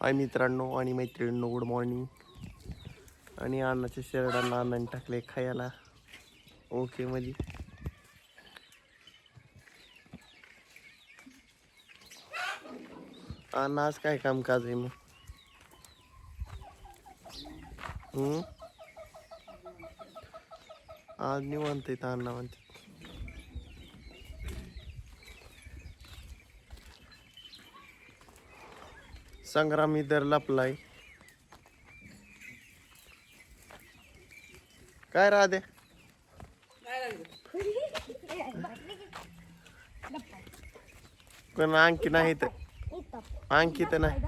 हाय मित्रांनो आणि मैत्रिणींनो गुड मॉर्निंग आणि अन्नाच्या शेरडांना अन्नाने टाकले खायला. ओके मध्ये अण्णा आज काय कामकाज आहे मग? आज निवांत येत अण्णा म्हणते. संग्राम इधर लपलाय. काय राहते पण आणखी नाही तर आणखी तर नाही.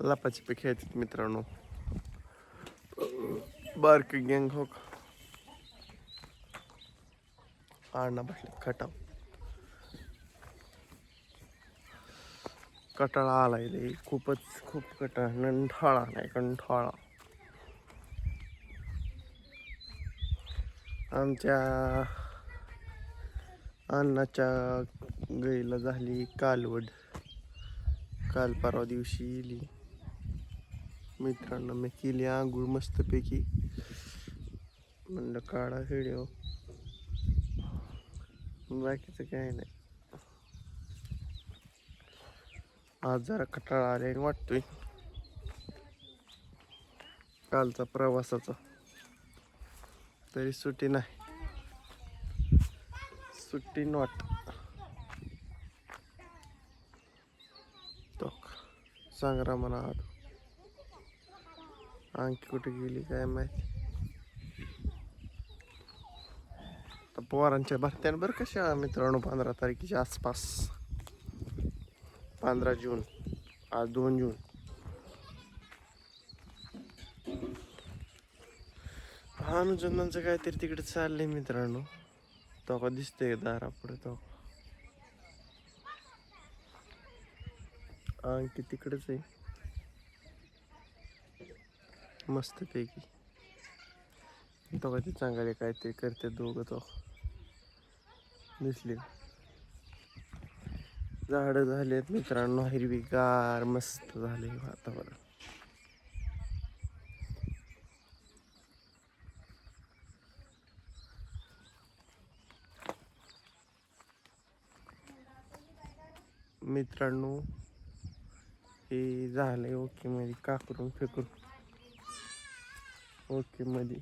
लपाची पे खेळतात मित्रांनो. बारक गँग हो आणा बसले खटाव. कटाळा आलाय रे खूपच खूप कटाळा कंठाळा नाही कंठाळा. आमच्या अन्नाच्या गळीला झाली कालवड. काल परवा दिवशी इली. मित्रांनो मी केली आंघोळ मस्तपैकी. म्हणलं काढा व्हिडिओ. बाकीचं काय नाही. आज जरा कटाळा आले वाटतोय कालचा प्रवासाचा. तरी सुट्टी नाही. सुट्टी नॉट तो सांगरा म्हणा आणखी कुठे गेली काय माहिती? पोरांच्या भरत्यान बरं कशा मित्रांनो पंधरा तारखेच्या आसपास. पंधरा जून. आज दोन जून. अनुजनांचं काहीतरी तिकडे चाललंय मित्रांनो. तो का दिसतोय दारा पुढे तो. आणखी तिकडेच आहे. मस्त पैकी. तो का ते चांगले काहीतरी करते दोघं तो. दिसले. झाडं झालेत मित्रांनो हिरवीगार मस्त झाले वातावरण. मित्रांनो हे झाले ओके मध्ये काकरून फेकून. ओके मध्ये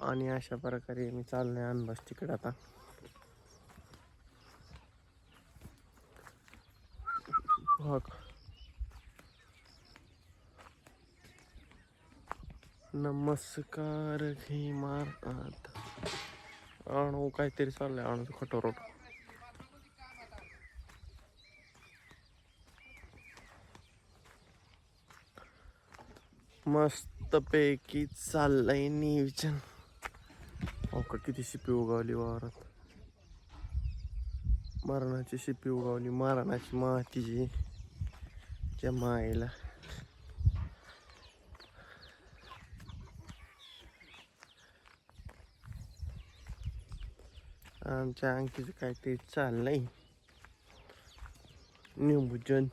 आणि अशा प्रकारे मी चाललोय अनबस तिकडे आता. बघ. नमस्कार घे मारतात. आणू काहीतरी चाललंय आणू खटोरोट मस्तपैकी चाललंय नियोजन. अवका किती शिपी उगावली वावरात. मारणाची शिपी उगावली मारणाची मातीची त्या मायला. आमच्या अंकीचं काहीतरी चाललंय. नियोजन.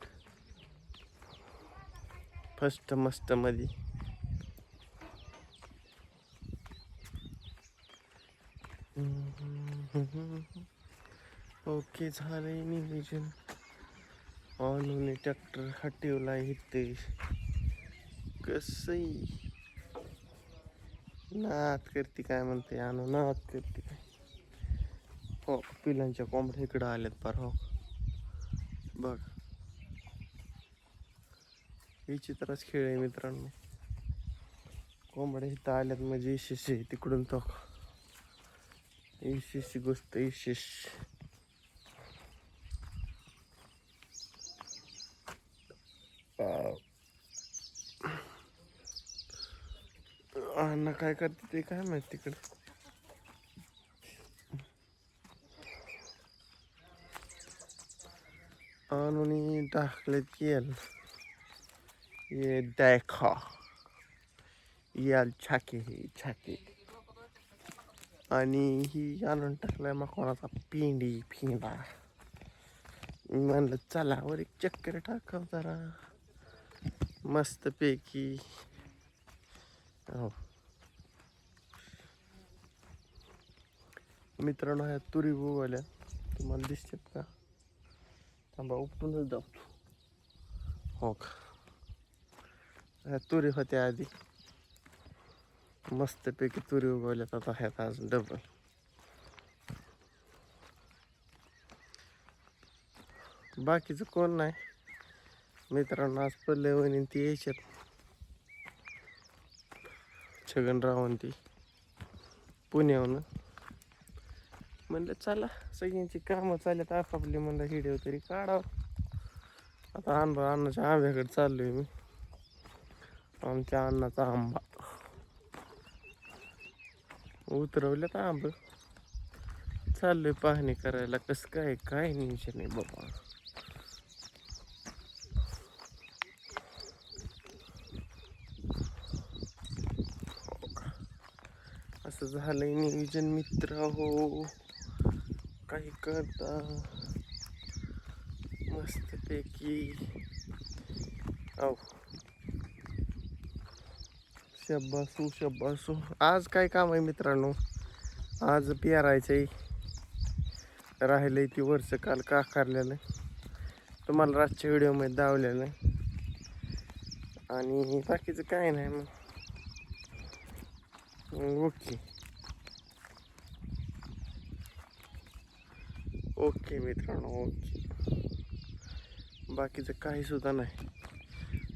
फस्ट मस्त मध्ये ओके झालंय ऑन होणे ट्रॅक्टर हटवला इथे कसई नात करते काय म्हणते आणू नात करते काय? हो पिलांच्या कोंबड्या इकडं आल्यात पार हो. बघ. विचित्रच खेळ आहे मित्रांनो. कोंबड्या इथं आल्यात म्हणजे यशस्वी आहे तिकडून तो. यशस्वी गोष्ट यशस अण्णा काय करते ते काय माहीत तिकडे आणून टाकलेत याल ये देखा याल छाके छाके आणि ही आणून टाकलाय मकवानाचा पिंडी फिंडा म्हणलं चला वर एक चक्कर टाकाव जरा. मस्तपैकी. हो. मित्रांनो ह्या तुरी बोवाल्या. तुम्हाला दिसतात का? थांबा उपटूनच जाऊ हो का? ह्या तुरी होत्या आधी. मस्तपैकी तुरी उगवल्यात आता आहेत आज डबल बाकीचं कोण नाही. मित्रांनो आज पडले वहिनी ती यायच्यात. छगनराव ती. पुण्याहून. म्हणलं चला सगळ्यांची कामं चालत आपापली म्हणलं व्हिडिओ तरी काढावं. आता आंबा अन्नाच्या आंब्याकडे चाललोय मी. आमच्या अन्नाचा आंबा. उतरवल्यात आंब चाललोय पाहणी करायला. कसं काय काय नियोजन आहे बाबा. हो का? असं झालंय नियोजन मित्र हो. काही करता. मस्तपैकी. औ शब्बासू शब्बासू आज काय काम आहे मित्रांनो? आज प्यारायचं आहे राहिलं आहे ती वर्ष काल काकारलेलं तुम्हाला रातच्या व्हिडिओमध्ये दावलेलं. आहे आणि बाकीचं काय नाही मग. ओके. ओके मित्रांनो ओके. बाकीचं काही सुद्धा नाही.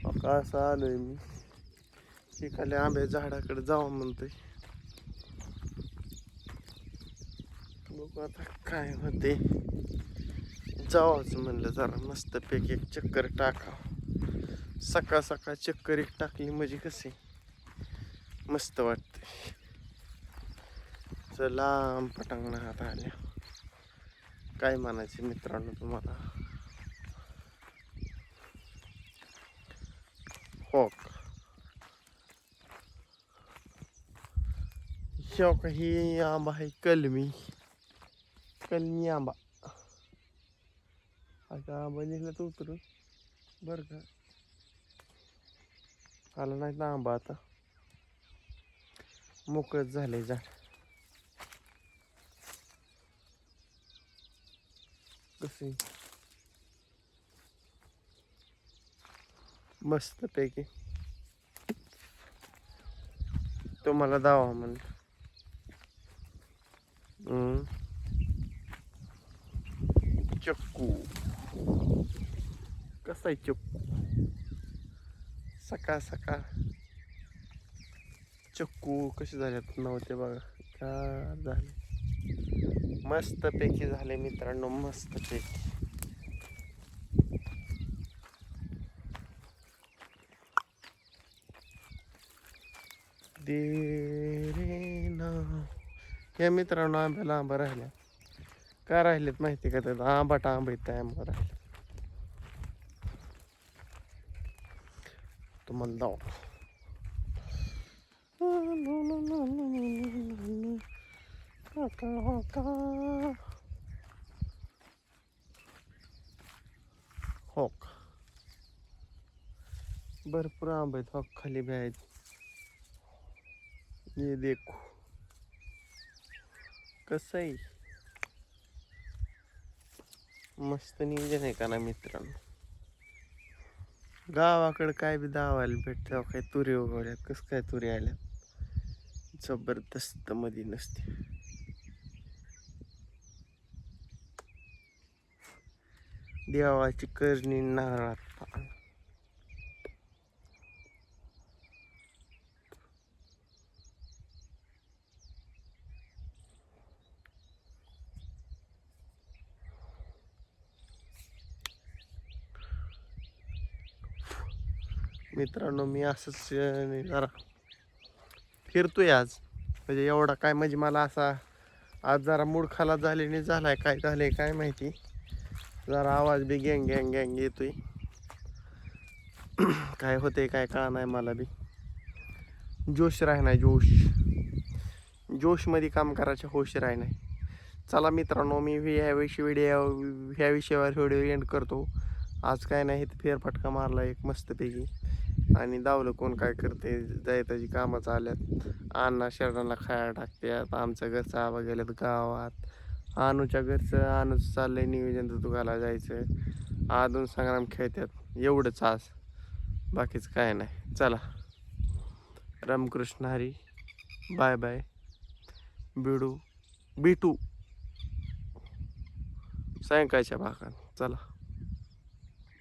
आता असं आलोय मी? एखाद्या आंब्या झाडाकडे जावं म्हणतोय. बघू आता काय होते जावाच म्हणलं जरा मस्तपैकी एक चक्कर टाका सकाळ सकाळ चक्कर एक टाकली म्हणजे कसे मस्त वाटते चला पटांगणा हात आल्या. काय म्हणायचे मित्रांनो तुम्हाला हो का शेव का ही आंबा आहे कलमी कलमी आंबा आता आंबा निघला तर उतरू बरं का आला नाही ना आंबा आता मोकळच झालंय झाड कसे मस्त पैकी तुम्हाला दावा म्हणलं चक्कू कसा आहे चक्कू सकाळ सकाळ चक्कू कसे झालेत नव्हते बघा का झाले मस्तपैकी झाले मित्रांनो मस्तपैकी दे या मित्रांनो आंब्याला आंबा राहिल्या का राहिलेत माहिती का त्यात आंबाट आंबा आंबा राहिले तुम्हाला दाव हो का भरपूर आंबे आहेत हो खाली बी आहेत ये देखो। कसं आहे? मस्त नियोजन आहे का ना मित्रांनो? गावाकडं काय बी दावायला भेटते काय तुरी उगवल्यात कसं काय तुरी आल्या जबरदस्त मध्ये नसते. देवाची करणी नारळात पान. मित्रांनो मी असंच जरा फिरतोय आज. म्हणजे एवढा काय म्हणजे मला असा आज जरा मूड खाला झाल्याने झालाय काय झालंय काय माहिती. जरा आवाज बी गँग गँग गँग येतोय. काय होते काय कळा नाही मला बी. जोश राहणार जोश. जोशमध्ये काम करायच्या होश राही नाही चला मित्रांनो मी ह्याविषयी व्हिडिओ ह्या विषयावर व्हिडिओ एंड करतो. आज काय नाही फेरफटका मारला एक मस्तपैकी. आणि दावलं कोण काय करते? जायताची त्याची कामं चालल्यात. अण्णा शरणाला खायला टाकतात. आमचं घरचं आबा गेल्यात गावात. अनुच्या घरचं अनुचं चाललंय नियोजन दुकाला जायचं. अजून संग्राम खेळतात. एवढंच आज बाकीचं काय नाही. चला. रामकृष्ण हरी. Bye bye. बिडू. बिटू. सायंकाळच्या भागात. चला.